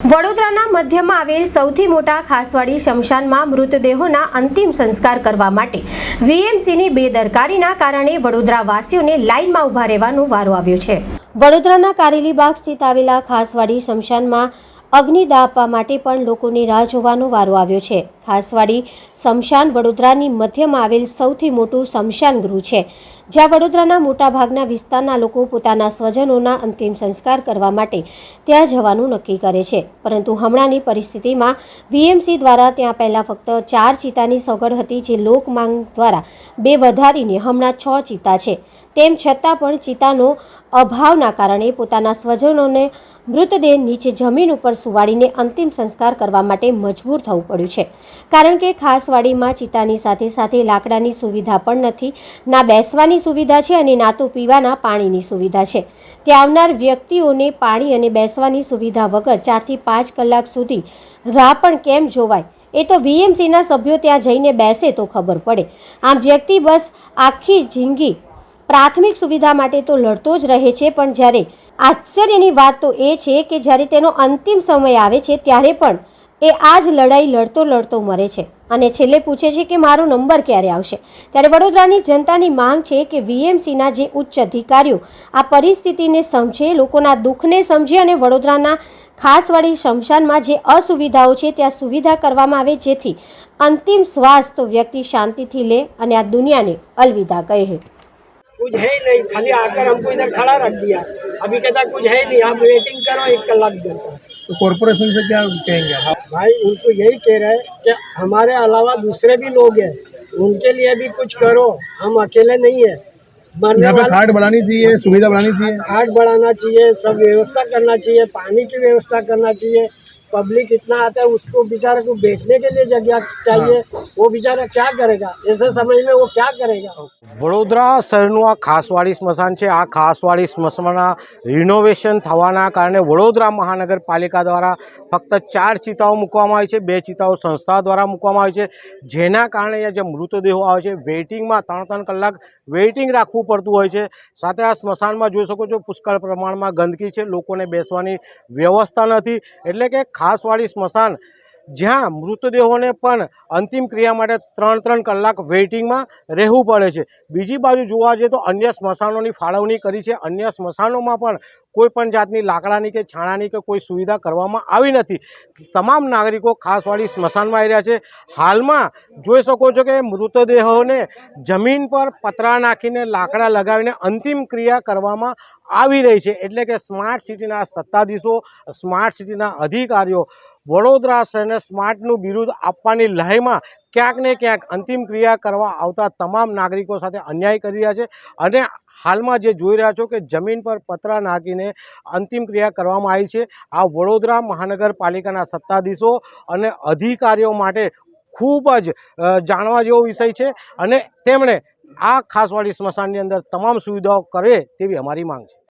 વડોદરાના મધ્યમાં આવેલ સૌથી મોટા ખાસવાડી શમશાનમાં મૃતદેહોના અંતિમ સંસ્કાર કરવા માટે વીએમસીની બેદરકારીના કારણે વડોદરાવાસીઓને લાઇનમાં ઊભા રહેવાનો વારો આવ્યો છે. વડોદરાના કારેલીબાગ સ્થિત આવેલા ખાસવાડી શમશાનમાં અગ્નિદાહ આપવા માટે પણ લોકોની રાહ જોવાનો વારો આવ્યો છે. ખાસવાડી શમશાન વડોદરાની મધ્યમાં આવેલ સૌથી મોટું શમશાન ગૃહ છે, જ્યાં વડોદરાના મોટાભાગના વિસ્તારના લોકો પોતાના સ્વજનોના અંતિમ સંસ્કાર કરવા માટે ત્યાં જવાનું નક્કી કરે છે. પરંતુ હમણાંની પરિસ્થિતિમાં વીએમસી દ્વારા ત્યાં પહેલાં ફક્ત ચાર ચિતાની સગવડ હતી જે લોકમાંગ દ્વારા બે વધારીને હમણાં છ ચિતા છે. તેમ છતાં પણ ચિતાનો અભાવના કારણે પોતાના સ્વજનોને મૃતદેહ નીચે જમીન ઉપર સુવાડીને અંતિમ સંસ્કાર કરવા માટે મજબૂર થવું પડ્યું છે. કારણ કે ખાસવાડીમાં ચિતાની સાથે સાથે લાકડાની સુવિધા પણ નથી. ના બેસવાની સુવિધા છે અને ના તો પીવાના પાણીની સુવિધા છે. ત્યાં આવનાર વ્યક્તિઓને પાણી અને બેસવાની સુવિધા વગર ચારથી પાંચ કલાક સુધી રાહ પણ કેમ જોવાય? એ તો વીએમસીના સભ્યો ત્યાં જઈને બેસે તો ખબર પડે. આમ વ્યક્તિ બસ આખી જિંદગી પ્રાથમિક સુવિધા માટે તો લડતો જ રહે છે, પણ જ્યારે આશ્ચર્યની વાત તો એ છે કે જ્યારે તેનો અંતિમ સમય આવે છે, ત્યારે પણ એ આ જ લડાઈ લડતો લડતો મરે છે અને છેલ્લે પૂછે છે કે મારો નંબર ક્યારે આવશે ત્યારે વડોદરાની જનતાની માંગ છે કે વીએમસીના જે ઉચ્ચ અધિકારીઓ આ પરિસ્થિતિને સમજે લોકોના દુઃખને સમજે અને વડોદરાના ખાસવાડી શમશાનમાં જે અસુવિધાઓ છે ત્યાં સુવિધા કરવામાં આવે જેથી અંતિમ શ્વાસ તો વ્યક્તિ શાંતિથી લે અને આ દુનિયાને અલવિદા કહે कुछ है ही नहीं खाली आकर हमको इधर खड़ा रख दिया अभी कहता कुछ है ही नहीं आप वेटिंग करो एक कलाक दो तो कॉरपोरेशन से क्या कहेंगे आप भाई उनको यही कह रहे हैं कि हमारे अलावा दूसरे भी लोग हैं उनके लिए भी कुछ करो हम अकेले नहीं है मरने यहाँ पे वाले खाट बढ़ानी चाहिए सुविधा बढ़ानी चाहिए खाट बढ़ाना चाहिए सब व्यवस्था करना चाहिए पानी की व्यवस्था करना चाहिए पब्लिक इतना आता है उसको बेचारे को बैठने के लिए जगह चाहिए वो बेचारा क्या करेगा ऐसे समय में वो क्या करेगा વડોદરા શહેરનું આ ખાસવાડી સ્મશાન છે આ ખાસવાડી સ્મશાનના રિનોવેશન થવાના કારણે વડોદરા મહાનગરપાલિકા દ્વારા ફક્ત ચાર ચિતાઓ મૂકવામાં આવી છે બે ચિતાઓ સંસ્થા દ્વારા મૂકવામાં આવી છે જેના કારણે અહીંયા જે મૃતદેહો આવે છે વેઇટિંગમાં ત્રણ ત્રણ કલાક વેઇટિંગ રાખવું પડતું હોય છે સાથે આ સ્મશાનમાં જોઈ શકો છો પુષ્કળ પ્રમાણમાં ગંદકી છે લોકોને બેસવાની વ્યવસ્થા નથી એટલે કે ખાસવાડી સ્મશાન જ્યાં મૃતદેહોને પણ અંતિમ ક્રિયા માટે ત્રણ ત્રણ કલાક વેઇટિંગમાં રહેવું પડે છે. બીજી બાજુ જોવા જઈએ તો અન્ય સ્મશાનોની ફાળવણી કરી છે. અન્ય સ્મશાનોમાં પણ કોઈ પણ જાતની લાકડાની કે છાણાની કે કોઈ સુવિધા કરવામાં આવી નથી. તમામ નાગરિકો ખાસવાળી સ્મશાનમાં આવી રહ્યા છે. હાલમાં જોઈ શકો છો કે મૃતદેહોને જમીન પર પતરા નાખીને લાકડા લગાવીને અંતિમ ક્રિયા કરવામાં આવી રહી છે. એટલે કે સ્માર્ટ સિટીના સત્તાધીશો, સ્માર્ટ સિટીના અધિકારીઓ વડોદરા શહેરને સ્માર્ટનું બિરુદ આપવાની લહેમાં ક્યાંક ને ક્યાંક અંતિમ ક્રિયા કરવા આવતા તમામ નાગરિકો સાથે અન્યાય કરી રહ્યા છે અને હાલમાં જે જોઈ રહ્યા છો કે જમીન પર પતરા નાખીને અંતિમ ક્રિયા કરવામાં આવી છે. આ વડોદરા મહાનગરપાલિકાના સત્તાધીશો અને અધિકારીઓ માટે ખૂબ જ જાણવા જેવો વિષય છે અને તેમણે આ ખાસવાડી સ્મશાનની અંદર તમામ સુવિધાઓ કરે તેવી અમારી માંગ છે.